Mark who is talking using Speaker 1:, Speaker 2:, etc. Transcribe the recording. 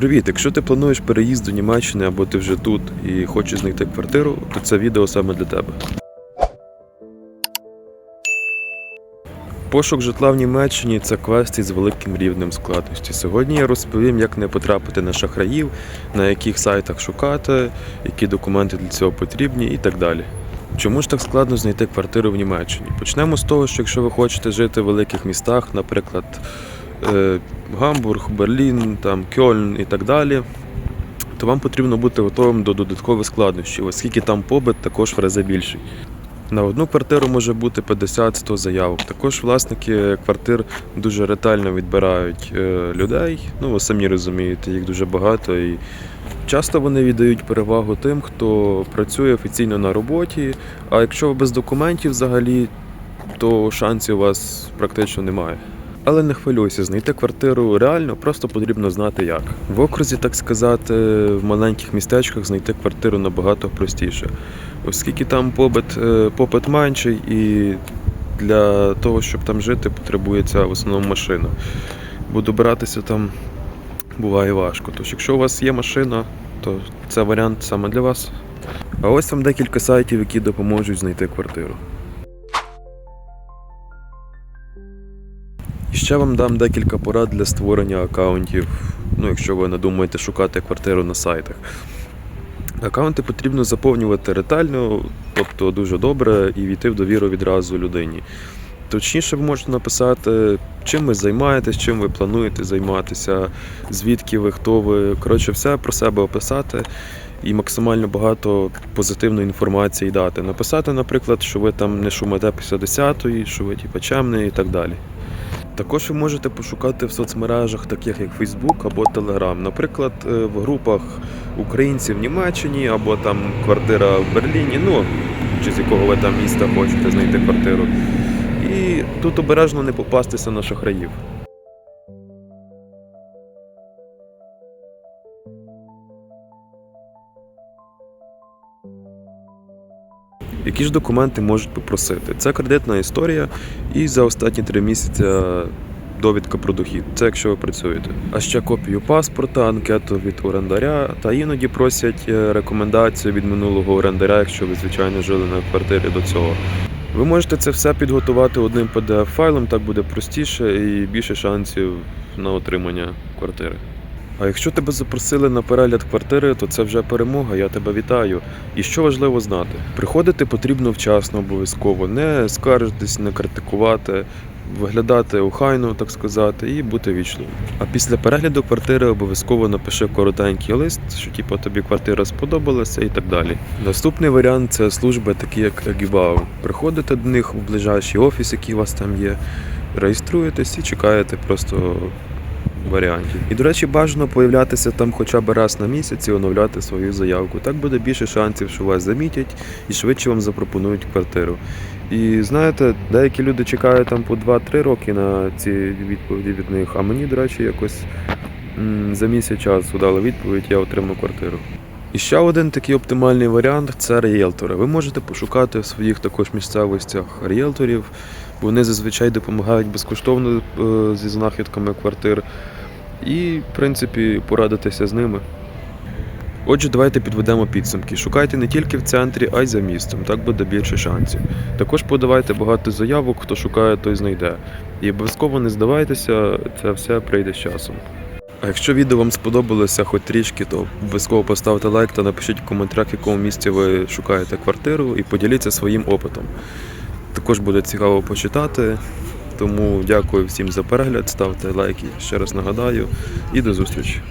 Speaker 1: Привіт! Якщо ти плануєш переїзд до Німеччини або ти вже тут і хочеш знайти квартиру, то це відео саме для тебе. Пошук житла в Німеччині це квест із великим рівнем складності. Сьогодні я розповім, як не потрапити на шахраїв, на яких сайтах шукати, які документи для цього потрібні і так далі. Чому ж так складно знайти квартиру в Німеччині? Почнемо з того, що якщо ви хочете жити в великих містах, наприклад, Гамбург, Берлін, там, Кьольн і так далі, то вам потрібно бути готовим до додаткових складнощів, оскільки там побит також в рази більший. На одну квартиру може бути 50-100 заявок. Також власники квартир дуже ретельно відбирають е, людей. Ну, ви самі розумієте, їх дуже багато. І часто вони віддають перевагу тим, хто працює офіційно на роботі. А якщо ви без документів взагалі, то шансів у вас практично немає. Але не хвилюйся, знайти квартиру реально, просто потрібно знати як. В окрузі, так сказати, в маленьких містечках знайти квартиру набагато простіше, оскільки там попит, е, попит менший і для того, щоб там жити, потребується в основному машина. Бо добиратися там буває важко. Тож, якщо у вас є машина, то це варіант саме для вас. А ось там декілька сайтів, які допоможуть знайти квартиру. Ще вам дам декілька порад для створення аккаунтів, ну, якщо ви надумаєте шукати квартиру на сайтах. Аккаунти потрібно заповнювати ретельно, тобто дуже добре, і війти в довіру відразу людині. Точніше, ви можете написати, чим ви займаєтесь, чим ви плануєте займатися, звідки ви, хто ви. Коротше, все про себе описати і максимально багато позитивної інформації дати. Написати, наприклад, що ви там не шумите після 10-ї, що ви типу, чемний і так далі. Також ви можете пошукати в соцмережах, таких як Facebook або Telegram. Наприклад, е, в групах українців в Німеччині або там квартира в Берліні, ну чи з якого ви там міста хочете знайти квартиру. І тут обережно не попастися на шахраїв. Які ж документи можуть попросити? Це кредитна історія і за останні три місяці довідка про дохід. Це якщо ви працюєте. А ще копію паспорта, анкету від орендаря та іноді просять е, рекомендацію від минулого орендаря, якщо ви звичайно жили на квартирі до цього. Ви можете це все підготувати одним pdf файлом так буде простіше і більше шансів на отримання квартири. А якщо тебе запросили на перегляд квартири, то це вже перемога, я тебе вітаю. І що важливо знати? Приходити потрібно вчасно обов'язково, не скаржитись, не критикувати, виглядати охайно, так сказати, і бути вічливим. А після перегляду квартири обов'язково напиши коротенький лист, що типу, тобі квартира сподобалася і так далі. Наступний варіант це служби, такі як Гібау. Приходите до них у ближайший офіс, який у вас там є, реєструєтесь і чекаєте просто варіантів. І, до речі, бажано появлятися там хоча б раз на місяць і оновляти свою заявку. Так буде більше шансів, що вас замітять і швидше вам запропонують квартиру. І знаєте, деякі люди чекають там по 2-3 роки на ці відповіді від них, а мені, до речі, якось за місяць часу дали відповідь, я отримав квартиру. І ще один такий оптимальний варіант це ріелтори. Ви можете пошукати в своїх також місцевостях ріелторів. Вони зазвичай допомагають безкоштовно е, зі знахідками квартир і, в принципі, порадитися з ними. Отже, давайте підведемо підсумки. Шукайте не тільки в центрі, а й за містом, так буде більше шансів. Також подавайте багато заявок, хто шукає, той знайде. І обов'язково не здавайтеся, це все прийде з часом. А якщо відео вам сподобалося хоч трішки, то обов'язково поставте лайк та напишіть в коментарях, в якому місці ви шукаєте квартиру, і поділіться своїм опитом. Також буде цікаво почитати. Тому дякую всім за перегляд, ставте лайки, ще раз нагадаю, і до зустрічі.